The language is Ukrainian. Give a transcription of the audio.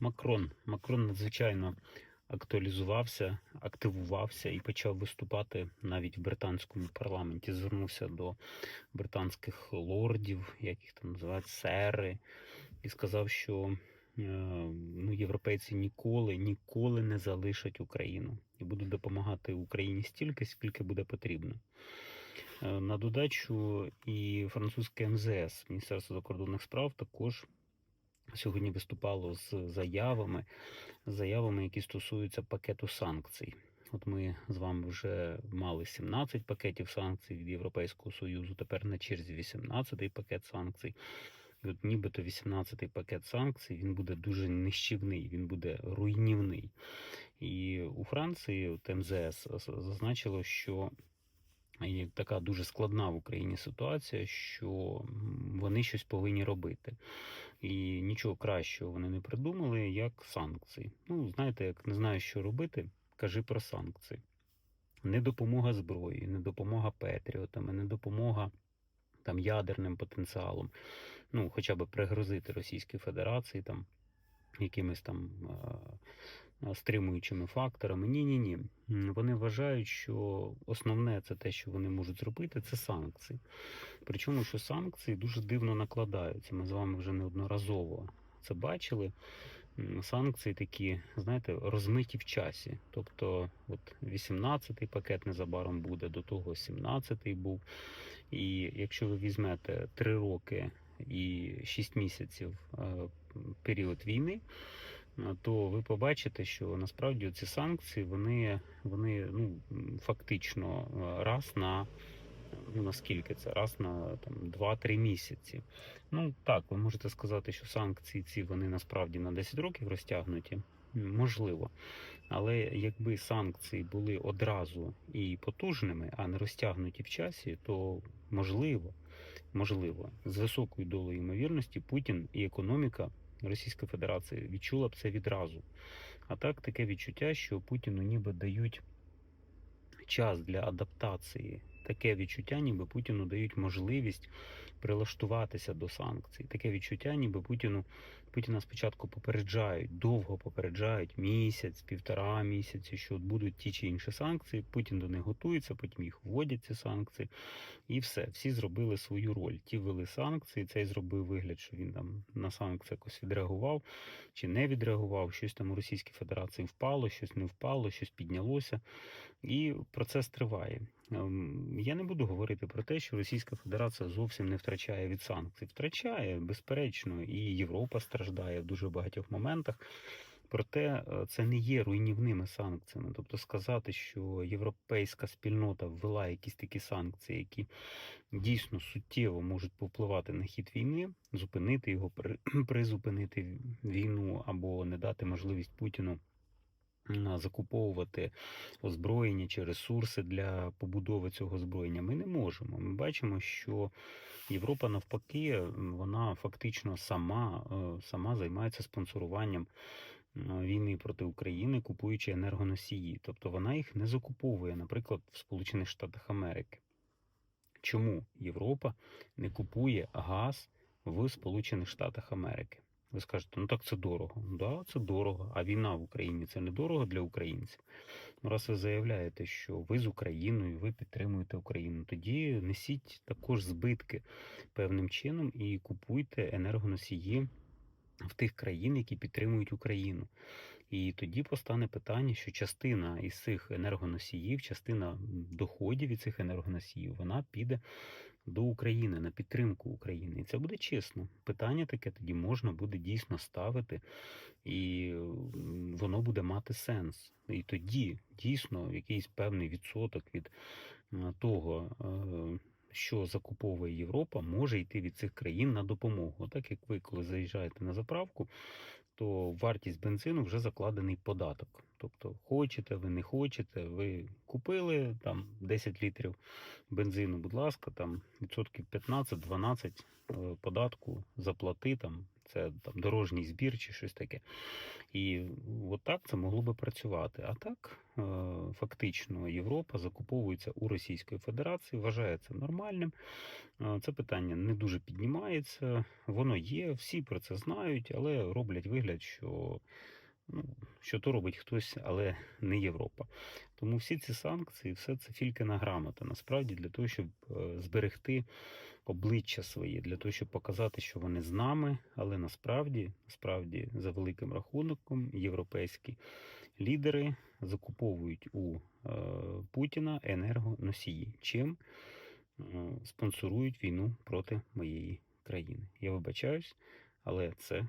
Макрон. Макрон надзвичайно актуалізувався, активувався і почав виступати навіть в британському парламенті. Звернувся до британських лордів, як їх там називають, сери, і сказав, що е, ну, європейці ніколи, ніколи не залишать Україну і будуть допомагати Україні стільки, скільки буде потрібно. Е, На додачу і французьке МЗС, Міністерство закордонних справ, також сьогодні виступало з заявами, заявами, які стосуються пакету санкцій. От ми з вами вже мали 17 пакетів санкцій від Європейського Союзу, тепер на черзі 18-й пакет санкцій. І от нібито 18-й пакет санкцій він буде дуже нищівний, він буде руйнівний. І у Франції от МЗС зазначило, що є така дуже складна в Україні ситуація, що вони щось повинні робити. І нічого кращого вони не придумали, як санкції. Ну, знаєте, як не знаю, що робити, кажи про санкції. Не допомога зброї, не допомога патріотами, не допомога там ядерним потенціалом. Ну, хоча б пригрозити Російській Федерації там якимись там е, стримуючими факторами. Ні, ні, ні. Вони вважають, що основне це те, що вони можуть зробити, це санкції. Причому, що санкції дуже дивно накладаються. Ми з вами вже неодноразово це бачили. Санкції такі, знаєте, розмиті в часі. Тобто, от 18-й пакет незабаром буде, до того 17-й був. І якщо ви візьмете 3 роки і 6 місяців е, період війни, то ви побачите, що насправді ці санкції вони, вони ну, фактично е, раз на ну наскільки це раз на там 2-3 місяці. Ну так, ви можете сказати, що санкції ці вони насправді на 10 років розтягнуті. Можливо, але якби санкції були одразу і потужними, а не розтягнуті в часі, то можливо, можливо, з високою долею ймовірності Путін і економіка Російської Федерація відчула б це відразу. А так таке відчуття, що Путіну ніби дають час для адаптації. Таке відчуття, ніби Путіну дають можливість прилаштуватися до санкцій. Таке відчуття, ніби Путіну Путіна спочатку попереджають, довго попереджають місяць, півтора місяці, що от будуть ті чи інші санкції. Путін до них готується, потім їх вводять ці санкції, і все. Всі зробили свою роль. Ті ввели санкції. Цей зробив вигляд, що він там на санкції якось відреагував чи не відреагував. Щось там у Російській Федерації впало, щось не впало, щось піднялося. І процес триває. Ем, Я не буду говорити про те, що Російська Федерація зовсім не втрачає від санкцій. Втрачає, безперечно, і Європа страждає в дуже багатьох моментах. Проте е, це не є руйнівними санкціями. Тобто сказати, що європейська спільнота ввела якісь такі санкції, які дійсно суттєво можуть повпливати на хід війни, зупинити його, при- призупинити війну або не дати можливість Путіну закуповувати озброєння чи ресурси для побудови цього озброєння. Ми не можемо. Ми бачимо, що Європа навпаки, вона фактично сама, е, сама займається спонсоруванням війни проти України, купуючи енергоносії. Тобто вона їх не закуповує, наприклад, в Сполучених Штатах Америки. Чому Європа не купує газ в Сполучених Штатах Америки? Ви скажете, ну так це дорого. Да, це дорого. А війна в Україні це не дорого для українців. Ну, раз ви заявляєте, що ви з Україною, ви підтримуєте Україну, тоді несіть також збитки певним чином і купуйте енергоносії в тих країн, які підтримують Україну. І тоді постане питання, що частина із цих енергоносіїв, частина доходів від цих енергоносіїв, вона піде до України на підтримку України. І це буде чесно. Питання таке тоді можна буде дійсно ставити, і воно буде мати сенс. І тоді дійсно якийсь певний відсоток від е, того. Що закуповує Європа, може йти від цих країн на допомогу. Так як ви, коли заїжджаєте на заправку, то вартість бензину вже закладений податок. Тобто, хочете, ви не хочете, ви купили там 10 літрів бензину, будь ласка, там відсотків 15-12 е, податку заплати там. Це там дорожній збір чи щось таке. І от так це могло би працювати. А так, е, фактично, Європа закуповується у Російської Федерації, вважає це нормальним. Е, Це питання не дуже піднімається, воно є, всі про це знають, але роблять вигляд, що, ну, що то робить хтось, але не Європа. Тому всі ці санкції, все це фількина грамота, насправді для того, щоб е, зберегти обличчя своє, для того, щоб показати, що вони з нами, але насправді, насправді, за великим рахунком, європейські лідери закуповують у е, Путіна енергоносії, чим? Е, спонсорують війну проти моєї країни. Я вибачаюсь, але це